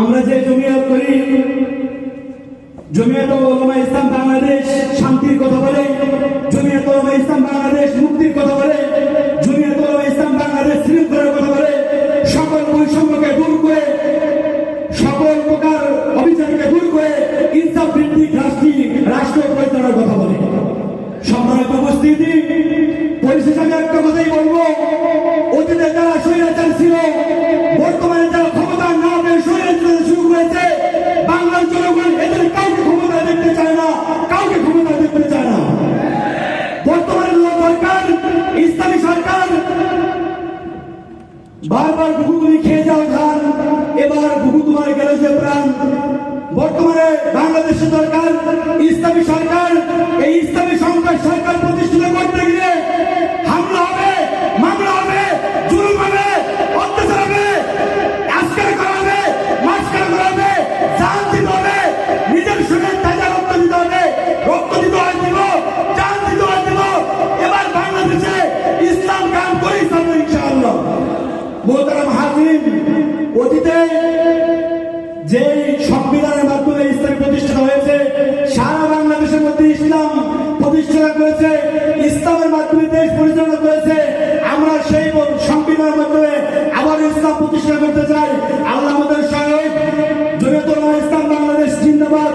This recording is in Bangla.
আমরা যে জমিয়ত করি, জমিয়ত ওলামা ইসলাম বাংলাদেশ শান্তির কথা বলে, জমিয়ত ওলামা ইসলাম বাংলাদেশ মুক্তির কথা বলে, জমিয়ত ওলামা ইসলাম বাংলাদেশ শৃঙ্খলার কথা বলে, সকল বৈষম্যকে দূর করে, সকল প্রকার অভিযানকে দূর করে ইনসাফ ভিত্তিক রাষ্ট্রী রাষ্ট্র পরিচালনার কথা বলে। সম্মানিত উপস্থিতি, পরিশেষে আমি একটা কথাই বলব, অতীতে যারা ইসলামী সরকার বারবার ঘুঘুগুলি খেয়ে যাও ধান এবার ঘুঘু তোমার গেল যে প্রাণ। বর্তমানে বাংলাদেশের সরকার, ইসলামী সরকার যে সংবিধানের মাধ্যমে ইসলাম প্রতিষ্ঠা হয়েছে, সারা বাংলাদেশের মধ্যে ইসলাম প্রতিষ্ঠা করেছে, ইসলামের মাধ্যমে দেশ পরিচালনা করেছে, আমরা সেই সংবিধানের মাধ্যমে আবার ইসলাম প্রতিষ্ঠা করতে চাই। আল্লাহ আমাদের সহায়ক জমিয়তুল ইসলাম বাংলাদেশ জিন্দাবাদ।